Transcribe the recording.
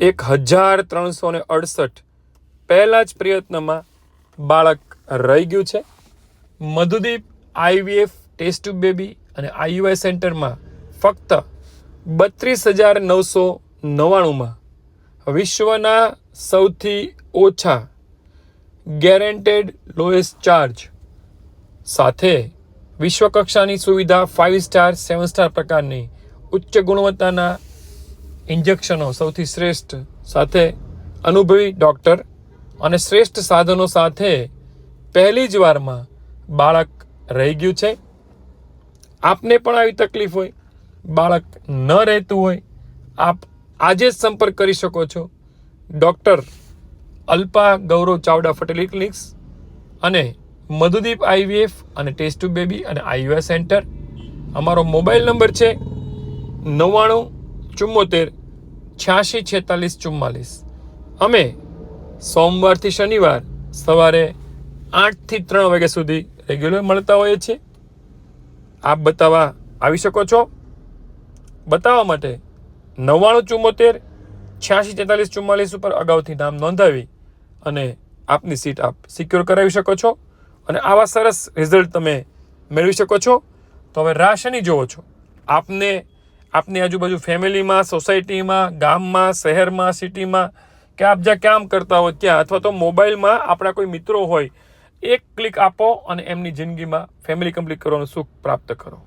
એક હજાર ત્રણસો ને અડસઠ પહેલા જ પ્રયત્નમાં બાળક રહી ગયું છે. મધુદીપ આઈવીએફ ટેસ્ટ બેબી અને આઈયુઆઈ સેન્ટરમાં ફક્ત બત્રીસ હજાર નવસો નવ્વાણુંમાં વિશ્વના સૌથી ઓછા ગેરેન્ટેડ લોએસ્ટ ચાર્જ સાથે વિશ્વકક્ષાની સુવિધા ફાઇવ સ્ટાર સેવન સ્ટાર પ્રકારની ઉચ્ચ ગુણવત્તાના ઇન્જેક્શનો સૌથી શ્રેષ્ઠ સાથે અનુભવી ડૉક્ટર અને શ્રેષ્ઠ સાધનો સાથે પહેલી જ વારમાં બાળક રહી ગયું છે. આપને પણ આવી તકલીફ હોય, બાળક ન રહેતું હોય, આપ આજે જ સંપર્ક કરી શકો છો. Doctor Alpa Gaurav Chavda fertility clinics અને મધુદીપ આઈવીએફ અને ટેસ્ટ ટુ બેબી અને આઈયુઆઈ સેન્ટર. અમારો મોબાઈલ નંબર છે નવ્વાણું ચુમ્મોતેર છ્યાસી છેતાલીસ, ચુમ્માલીસ. અમે સોમવારથી શનિવાર સવારે આઠથી ત્રણ વાગ્યા સુધી રેગ્યુલર મળતા હોઈએ છીએ. આપ બતાવવા આવી શકો છો. બતાવવા માટે નવ્વાણું, ચુમ્મોતેર છ્યાસી તેતાલીસ ચુમ્માલીસ ઉપર અગાઉથી નામ નોંધાવી અને આપની સીટ આપ સિક્યોર કરાવી શકો છો. અને આવા સરસ રિઝલ્ટ તમે મેળવી શકો છો. તો હવે રાશની જુઓ છો. આપને આપની આજુબાજુ ફેમિલીમાં, સોસાયટીમાં, ગામમાં, શહેરમાં, સિટીમાં કે આપ જ્યાં કામ કરતા હો ત્યાં અથવા તો મોબાઈલમાં આપણા કોઈ મિત્રો હોય, એક ક્લિક આપો અને એમની જિંદગીમાં ફેમિલી કમ્પ્લીટ કરવાનું સુખ પ્રાપ્ત કરો.